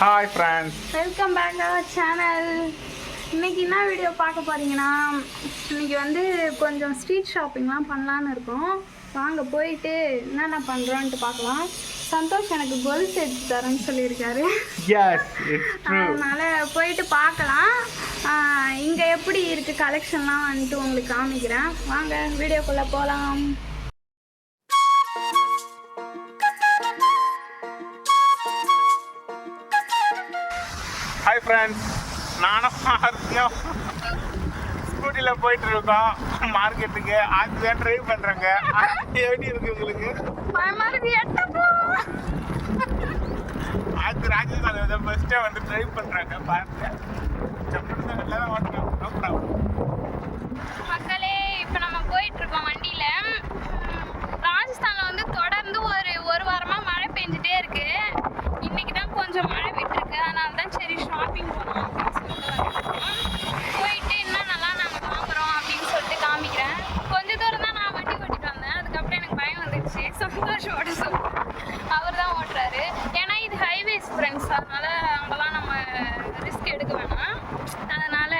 Hi friends welcome back our channel இன்னைக்கு என்ன video பார்க்க போறீங்கன்னா இன்னைக்கு வந்து கொஞ்சம் ஸ்ட்ரீட் ஷாப்பிங்லாம் பண்ணலான்னு இருக்கோம். வாங்க போயிட்டு என்னென்ன பண்ணுறோன்ட்டு பார்க்கலாம். சந்தோஷ் எனக்கு கொலுசு எடுத்து தரேன்னு சொல்லியிருக்காரு. அதனால போயிட்டு பார்க்கலாம். இங்கே எப்படி இருக்குது கலெக்ஷன்லாம் வந்துட்டு உங்களுக்கு காமிக்கிறேன். வாங்க வீடியோக்குள்ளே போகலாம் ஃப்ரெண்ட்ஸ் நானும் ஆர்த்தியும் ஸ்கூட்டியில் போயிட்டு இருக்கோம் மார்க்கெட்டுக்கு. அது தான் ட்ரைவ் பண்ணுறேங்க எப்படி இருக்கு உங்களுக்கு? இருக்கு எட்டப்போ அது ஃபஸ்ட்டே வந்து ட்ரைவ் பண்ணுறாங்க பாருங்க. செப்பல் தான் நல்லா தான் ஓட்டுறோம் நோ ப்ராப்ளம் மக்களே இப்போ நம்ம போயிட்டு இருக்கோம் வண்டியில ராஜஸ்தான்ல வந்து தொடர்ந்து ஒரு ஒரு வாரமா மழை பெஞ்சிட்டே இருக்கு இன்னைக்கு தான் கொஞ்சம் மழை விட்டுருக்கு அதனால தான் சரி ஷாப்பிங் போகலாம் அப்படின்னு சொல்லிட்டு வந்திருக்கோம். போயிட்டு என்னென்னலாம் நாங்கள் வாங்குறோம் அப்படின்னு சொல்லிட்டு காமிக்கிறேன் கொஞ்ச தூரம் தான் நான் வண்டி ஓட்டிட்டு வந்தேன் அதுக்கப்புறம் எனக்கு பயம் வந்துடுச்சு சந்தோஷம் ஓட்ட சொல்லி அவர் தான் ஓட்டுறாரு ஏன்னா இது ஹைவேஸ் ஃப்ரெண்ட்ஸ் அதனால அங்கெல்லாம் நம்ம ரிஸ்க் எடுக்க வேணாம் அதனால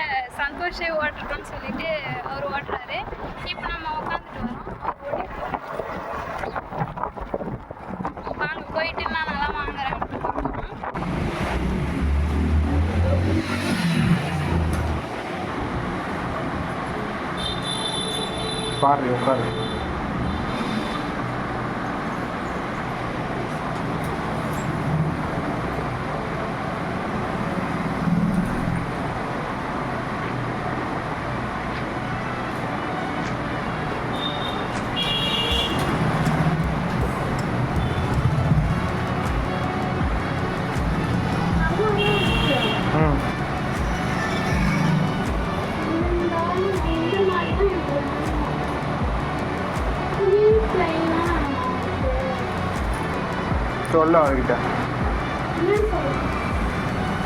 சந்தோஷே ஓட்டுறோம்னு சொல்லிட்டு அவர் ஓட்டுறாரு இப்போ நம்ம உட்காந்துட்டு வரோம். வாங்க போயிட்டு நான் நல்லா வாங்குறேன் பாரு உட்காரு. சொல்ல அவர்கிட்ட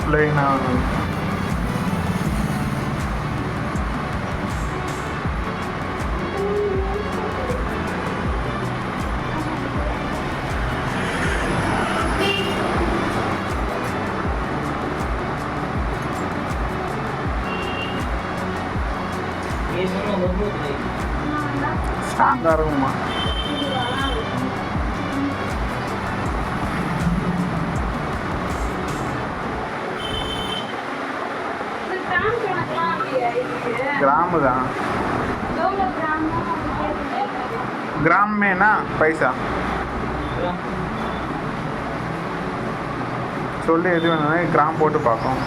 பிள்ளைங்கண்ணா ஸ்ட்ராங்காக இருக்குமா கிராமு தான் கிராமேனா பைசா? சொல்லி எது வேணாலும் கிராம் போட்டு பார்க்கும்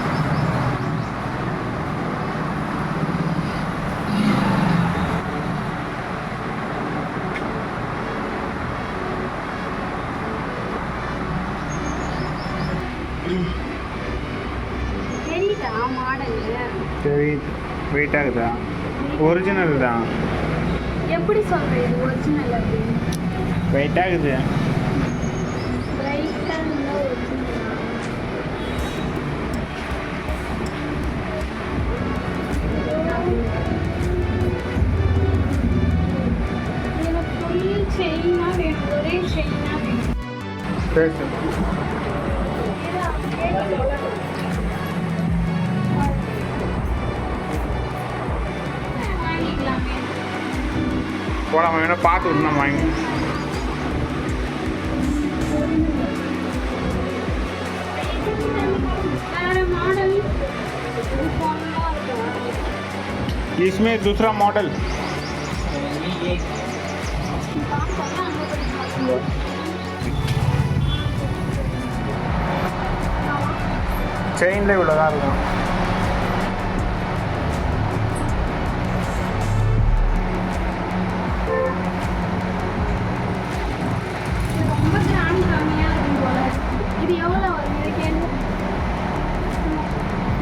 தெரியுது வெயிட் ஆகுதா? ஒரிஜினல் தான். எப்படி சொல்றது இது ஒரிஜினல் அப்படின்னு வெயிட் ஆகுது எனக்கு ஃபுல் செயினா வேணும். ஒரே செயினா வேணும். வேணா பார்த்து விடணும் வாங்கி வேற மாடல் ஃபோன்லாம் இருக்கா इसमें दूसरा मॉडल பார்க்கலாம் அங்கே போய் பார்க்கலாம் செயினில் இவ்வளோதான் இருக்கும்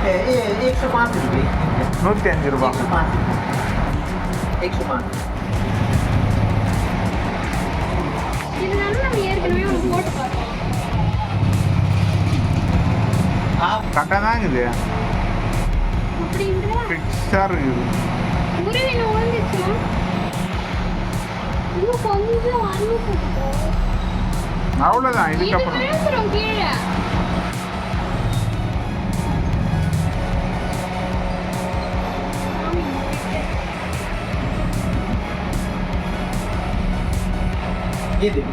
எக்ஸ்ட்ரா நூற்றி அஞ்சு ரூபா எக்ஸ்ட்ரா கரெக்டாக தான் இருக்குது ஃபிக்ஸாக இருக்குது அவ்வளோதான் இதுக்கப்புறம் ये देखो।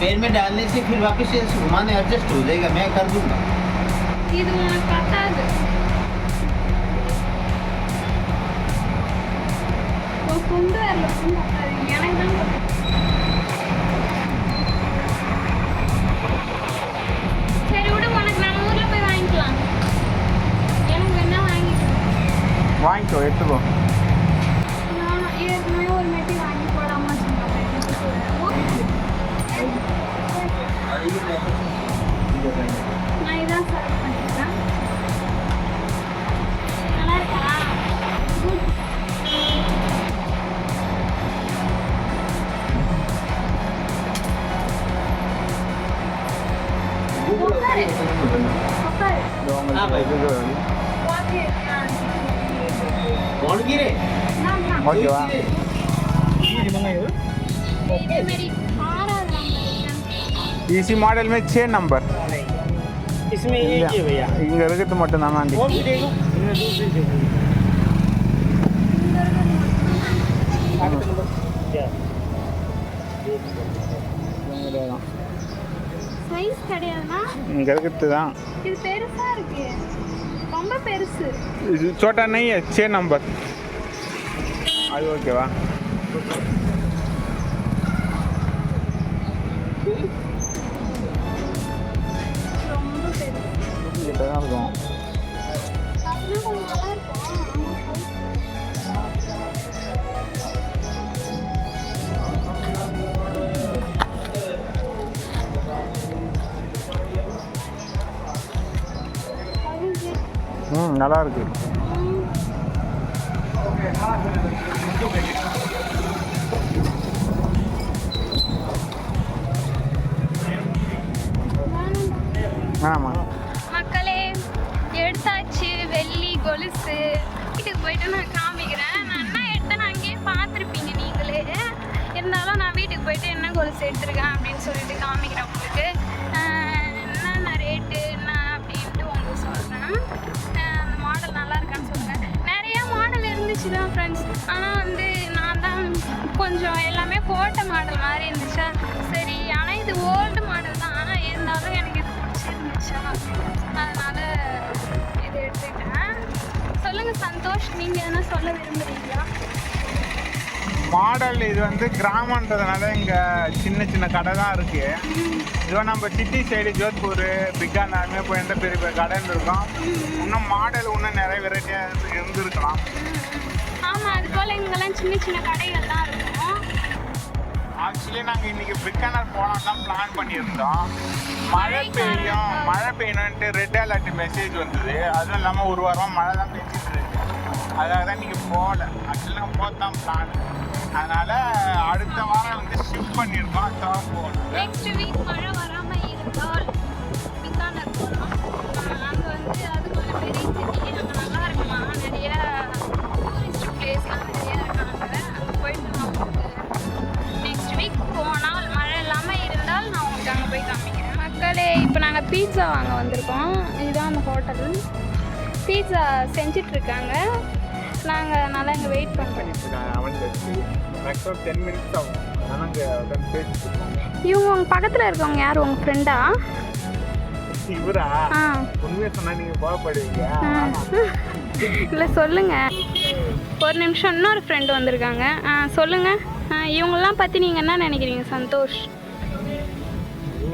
पेड़ में डालने से फिर वापस से घुमाने एडजस्ट हो जाएगा मैं कर दूँगा। सुंदर இதான் செலக்ட் பண்ணிக்கிறேன் நல்லா இருக்கா குட் உட்காரு हाँ भाई ஓகே कौन गिरे நான் தான் ஓகேவா இதே மாதிரி ஆறாவது நம்பர் इसी मॉडल में छः नंबर इसमें एक ही है भैया இங்கே இருக்கிறது மட்டும் தான் ஆண்டி कौन सी देखो इनमें दूसरी देखो आगे तो नंबर क्या சைஸ் கிடையாதுன்னா இங்கே இருக்கிறது தான் இது பெருசா இருக்கு ரொம்ப பெருசு இது छोटा नहीं है छः नंबर அது ஓகேவா ரொம்ப நல்லா இருக்கு ஆமாம் மக்களே எடுத்தாச்சு வெள்ளி கொலுசு. வீட்டுக்கு போயிட்டு நான் காமிக்கிறேன். நான் என்ன எடுத்தேன் அங்கேயே பார்த்துருப்பீங்க நீங்களே. இருந்தாலும் நான் வீட்டுக்கு போயிட்டு என்ன கொலுசு எடுத்திருக்கேன் அப்படின்னு சொல்லிட்டு காமிக்கிறேன். இருந்துச்சு தான் ஃப்ரெண்ட்ஸ் ஆனால் வந்து நான் தான் கொஞ்சம் எல்லாமே போட்ட மாடல் மாதிரி இருந்துச்சா? சரி ஆனால் இது ஓல்டு மாடல் தான். ஆனால் இருந்தாலும் எனக்கு இது பிடிச்சிருந்துச்சா? அதனால் இது எடுத்துக்கிட்டேன். சொல்லுங்கள் சந்தோஷ் நீங்கள் எதனா சொல்ல விரும்புகிறீங்களா மாடல் இது வந்து கிராமன்றதுனால இங்கே சின்ன சின்ன கடை தான் இருக்குது இதுவே நம்ம சிட்டி சைடு ஜோத்பூர் பிகானாருமே போய் எந்த பெரிய பெரிய கடைன்னு இருக்கோம். இன்னும் மாடல் இன்னும் நிறைய வெரைட்டியாக இருந்திருக்கலாம். ஆமாம் அது போல் இங்கெல்லாம் சின்ன சின்ன கடைகள் தான் இருக்கும். ஆக்சுவலி நாங்கள் இன்னைக்கு பிக்கானர் போனோம் தான் பிளான் பண்ணியிருந்தோம். மழை பெய்யும். மழை பெய்யணுன்ட்டு ரெட் அலர்ட் மெசேஜ் வந்தது. அதுவும் இல்லாமல் ஒரு வாரமாக மழை தான் பெஞ்சிட்டு இருக்கு. அதுக்காக தான் நீங்கள் போகல ஆக்சுவலி நாங்கள் போக தான் பிளான் அதனால் அடுத்த வாரம் வந்து ஷிஃப்ட் பண்ணியிருக்கோம். அதுதான் போகணும். நெக்ஸ்ட் வீக் மழை வராமல் இருந்தால் பீட்சா வாங்க வந்திருக்கோம். இதுதான் அந்த ஹோட்டல் பீட்சா செஞ்சிட்ருக்காங்க. நாங்கள் நல்லா இங்கே வெயிட் பண்ணுறோம் இவங்க உங்கள் பக்கத்தில் இருக்கவங்க யார்? உங்கள் ஃப்ரெண்டா இவரா? உண்மையை நீங்கள் போகப்படுவீங்க இல்லை சொல்லுங்க. ஒரு நிமிஷம் இன்னொரு ஃப்ரெண்டு வந்திருக்காங்க. ஆ சொல்லுங்க. ஆ, இவங்கெல்லாம் பற்றி நீங்கள் என்ன நினைக்கிறீங்க சந்தோஷ்?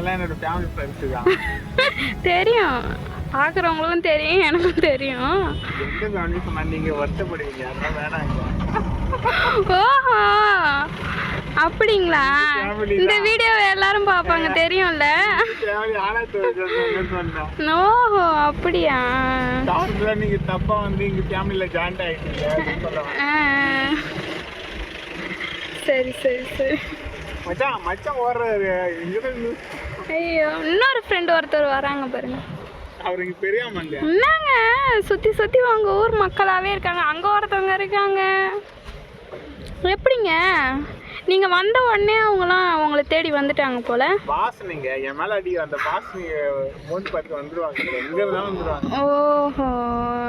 என்னோட ஃபேமிலி ஃப்ரெண்ட்ஸு தான். தெரியும். பார்க்குறவங்களுக்கும் தெரியும் எனக்கும் தெரியும். எந்த ஃபேமிலி சொன்னால் நீங்கள் வருத்தப்படுவீங்க. அதெல்லாம் வேணாங்க ஓஹோ. அப்படிங்களா? இந்த தான். வீடியோ எல்லாரும் பார்ப்பாங்க தெரியும்ல? ஓஹோ அப்படியா? நீங்க தப்பா வந்து இங்க ஃபேமிலில ஜாயின்ட் ஆயிட்டீங்க. சரி சரி சரி. மச்சான் மச்சான் ஓடுறாரு. இங்கிருந்து ஐயோ இன்னொரு ஃப்ரெண்ட் ஒருத்தர் வராங்க பாருங்க. அவர் இங்க பெரியாம இல்லையா? என்னங்க சுற்றி சுற்றி உங்கள் ஊர் மக்களாகவே இருக்காங்க. அங்கே ஒருத்தவங்க இருக்காங்க. எப்படிங்க? நீங்கள் வந்த உடனே அவங்களாம் அவங்கள தேடி வந்துட்டாங்க போல? பாஸ் நீங்க என் மேல அடி அந்த பாஸ் நீங்க மூஞ்சி பார்த்து வந்துருவாங்க. எங்க இருந்தாலும் வந்துருவாங்க. ஓஹோ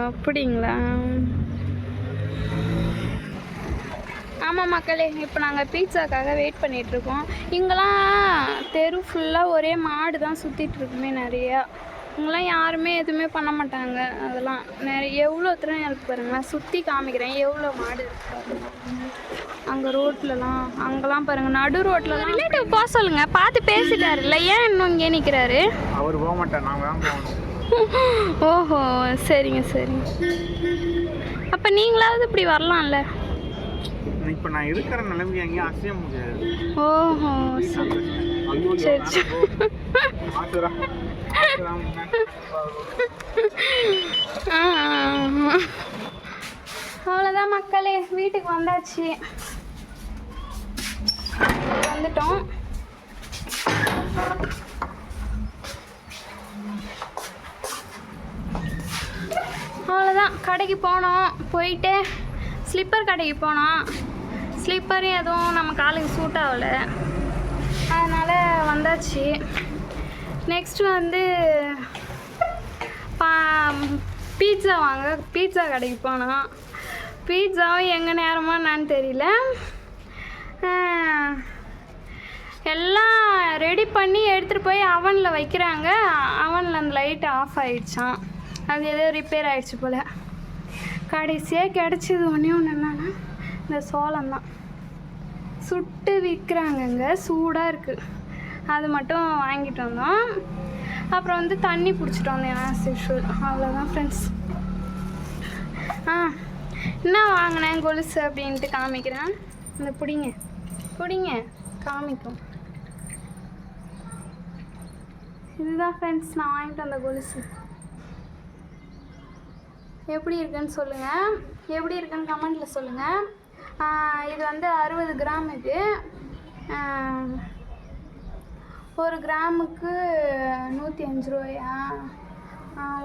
அப்படிங்களா? ஆமாம் மக்களே இப்போ நாங்கள் பீட்சாக்காக வெயிட் பண்ணிட்டு இருக்கோம் இங்கெல்லாம் தெரு ஃபுல்லாக ஒரே மாடு தான் சுற்றிட்டு இருக்குமே நிறையா. இங்கெல்லாம் யாருமே எதுவுமே பண்ண மாட்டாங்க. அதெல்லாம் நிறைய எவ்வளோ திறன் இருக்கு பாருங்க நான் சுற்றி காமிக்கிறேன் எவ்வளோ மாடு இருக்கு பாருங்க. அங்கே ரோட்லலாம் அங்கெல்லாம் பாருங்க நடு ரோட்டில் ரிலேட்டிவ் போக சொல்லுங்க. பார்த்து பேசிட்டாருல்ல. ஏன் இன்னும் இங்கே நிற்கிறாரு அவர் போக மாட்டார். நாங்க தான் போகணும். ஓஹோ சரிங்க சரிங்க. அப்போ நீங்களாவது இப்படி வரலாம்ல. இப்ப நான் இருக்கிற நிலைமை எங்கேயும் அசைய முடியாது. ஓஹோ அவ்வளோதான் மக்களே வீட்டுக்கு வந்தாச்சு. வந்துட்டோம். அவ்வளோதான் கடைக்கு போனோம் போயிட்டு ஸ்லிப்பர் கடைக்கு போனோம். ஸ்லிப்பர் எதுவும் நம்ம காலுக்கு சூட் ஆகலை. அதனால் வந்தாச்சு. நெக்ஸ்ட் வந்து பா பீட்சா வாங்க. பீட்சா கடைக்கு போனோம் பீட்சாவும் எங்கே நேரமாக என்னன்னு தெரியல. எல்லாம் ரெடி பண்ணி எடுத்துகிட்டு போய் அவனில் வைக்கிறாங்க. அவனில் அந்த லைட் ஆஃப் ஆயிடுச்சான் அது ஏதோ ரிப்பேர் ஆகிடுச்சு போல். கடைசியாக கிடச்சது ஒன்றே ஒன்று என்னன்னா இந்த சோளம் தான் சுட்டு விற்கிறாங்கங்க சூடாக இருக்குது அது மட்டும் வாங்கிட்டு வந்தோம். அப்புறம் வந்து தண்ணி பிடிச்சிட்டு வந்தேன் ஆஸ் யூஷுவல் அவ்வளோதான் ஃப்ரெண்ட்ஸ் ஆ என்ன வாங்கினேன் கொலுசு அப்படின்ட்டு காமிக்கிறேன். இந்த பிடிங்க பிடிங்க காமிக்கும். இதுதான் ஃப்ரெண்ட்ஸ் நான் வாங்கிட்டு வந்த கொலுசு. எப்படி இருக்குன்னு சொல்லுங்கள் எப்படி இருக்குன்னு கமெண்ட்டில் சொல்லுங்கள் இது வந்து அறுபது கிராம் இது. ஒரு கிராமுக்கு நூற்றி அஞ்சு ரூபாயா?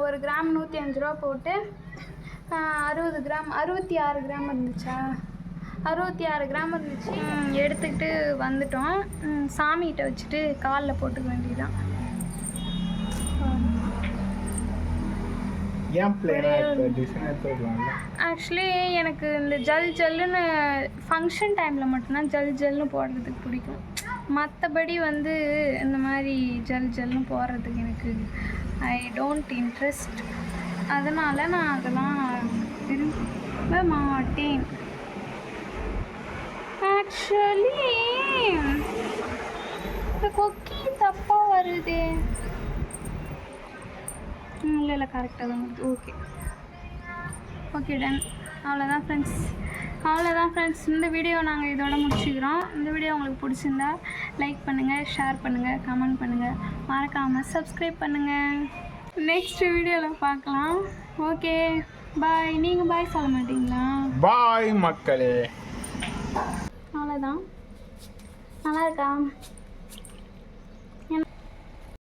ஒரு கிராம் நூற்றி அஞ்சு ரூபா போட்டு அறுபது கிராம் அறுபத்தி ஆறு கிராம் இருந்துச்சா? அறுபத்தி ஆறு கிராம் இருந்துச்சு. எடுத்துக்கிட்டு வந்துட்டோம். சாமிகிட்ட வச்சுட்டு காலில் போட்டுக்க வேண்டியதுதான். ஆக்சுவலி எனக்கு இந்த ஜல் ஜல்லுன்னு ஃபங்க்ஷன் டைமில் மட்டும்தான் ஜல் ஜல்னு போடுறதுக்கு பிடிக்கும். மற்றபடி வந்து இந்த மாதிரி ஜல் ஜல்னு போடுறதுக்கு எனக்கு ஐ டோன்ட் இன்ட்ரெஸ்ட் அதனால் நான் அதெல்லாம் விரும்ப மாட்டேன். ஆக்சுவலி இந்த கொக்கி தப்பாக வருதே. இல்லை இல்லை கரெக்டாக தான் ஓகே ஓகே டன் அவ்வளோதான் ஃப்ரெண்ட்ஸ் அவ்வளோதான் ஃப்ரெண்ட்ஸ் இந்த வீடியோ நாங்கள் இதோட முடிச்சுக்கிறோம். இந்த வீடியோ உங்களுக்கு பிடிச்சிருந்தா லைக் பண்ணுங்கள் ஷேர் பண்ணுங்கள் கமெண்ட் பண்ணுங்கள் மறக்காமல் சப்ஸ்கிரைப் பண்ணுங்கள் நெக்ஸ்ட் வீடியோவில் பார்க்கலாம். ஓகே பாய் நீங்கள் பாய் சொல்ல மாட்டீங்களா? பாய் மக்களே. அவ்வளோதான் நல்லா இருக்கா?